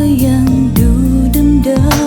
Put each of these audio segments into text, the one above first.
็ยังดูเดิม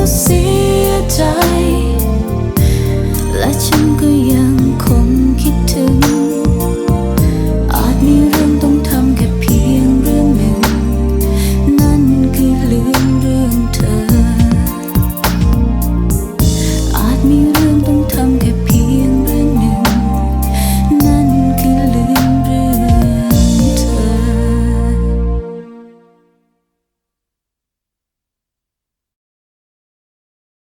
ก็เสียใจ และฉันก็ยัง